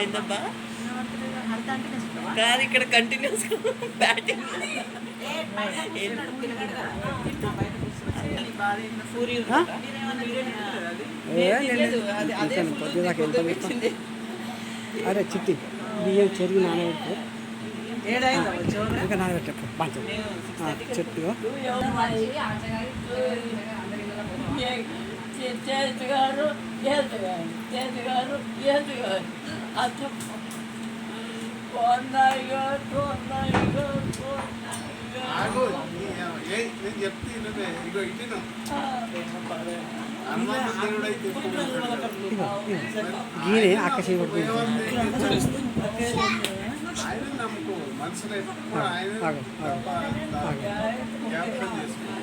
ఏంటబ్బా కాదు ఇక్కడ కంటిన్యూస్ బ్యాటింగ్. అరే చిట్టి బియ్యం చెరుగు నానబెట్టు. ఇంకా నానబెట్టు పంచ చెట్టు చేతిగారు చేతిగారు చేతిగారు చేతిగారు అర్థం పోన్నాయిగా పోన్నాయిగా ఏ నేను చెప్తే ఇగో ఇటు గీనే ఆయన మనసులో ఎప్పుడు ఆయన జ్ఞాపకం చేసుకో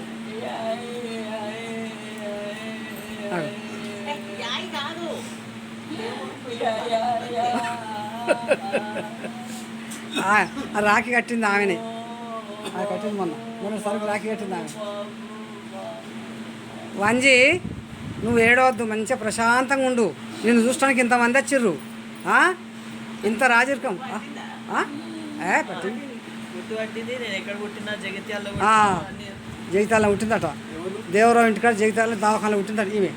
రాఖీ కట్టింది ఆమెనే. అది కట్టింది మొన్న. మొన్న సరుకు రాఖీ కట్టింది ఆమె. వంజి నువ్వు ఏడవద్దు మంచిగా ప్రశాంతంగా ఉండు. నిన్ను చూడటానికి ఇంతమంది వచ్చిర్రు. ఆ? ఇంత రాజరికం. ఆ? ఆ? ఏ పట్టింది గుర్తు పట్టింది నేను ఎక్కడ పుట్టినా జగిత్యాల్లో ఆ, పుట్టినా అన్ని జగితాల ఉంటుందట దేవరావు ఇంటికాడ జగితాల దవాఖాన ఉంటుందట ఈమె.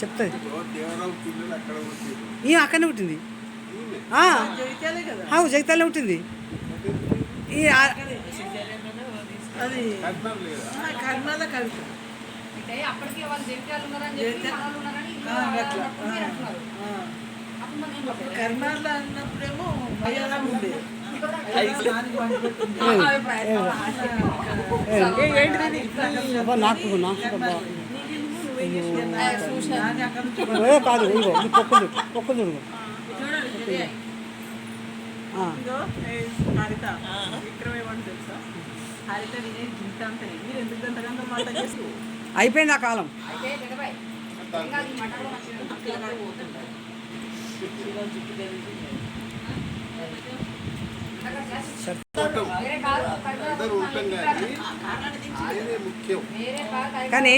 చెప్తుంది ఈమె అక్కడనే పుట్టింది అవు జగితాలే ఈ అది అన్నప్పుడేమో మలయాళం. ఏ, అబ్బా, నాకు నాకు కాదు ఇగో ఇది పొక్కులు పొక్కులు చూడు ఇదిగో, అయిపోయింది ఆ కాలం కానీ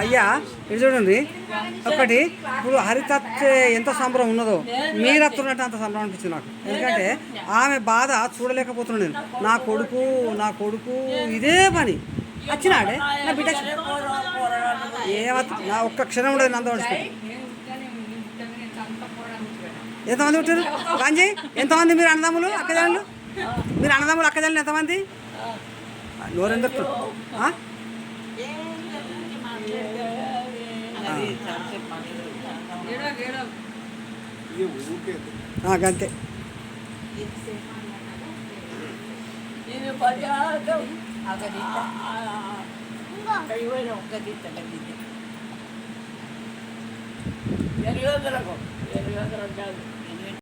అయ్యా ఇది చూడండి. ఒకటి ఇప్పుడు హరితత్తే ఎంత సంబరం ఉన్నదో మీరత్తున్నట్టు అంత సంబరం అనిపించింది నాకు. ఎందుకంటే ఆమె బాధ చూడలేకపోతున్నాను నేను. నా కొడుకు నా కొడుకు ఇదే పని. వచ్చినాడే నా బిడ్డ ఏమత్ నా ఒక్క క్షణం ఉండదు నంద ఎంతమంది ఉంటారు కాంజీ ఎంతమంది మీరు అన్నదమ్ములు అక్కజల్లు మీరు అన్నదమ్ములు అక్కజల్లు ఎంతమంది? నోరెందరు అంతే ఎనిమిది వందలకు ఎనిమిది వందలు కాదు.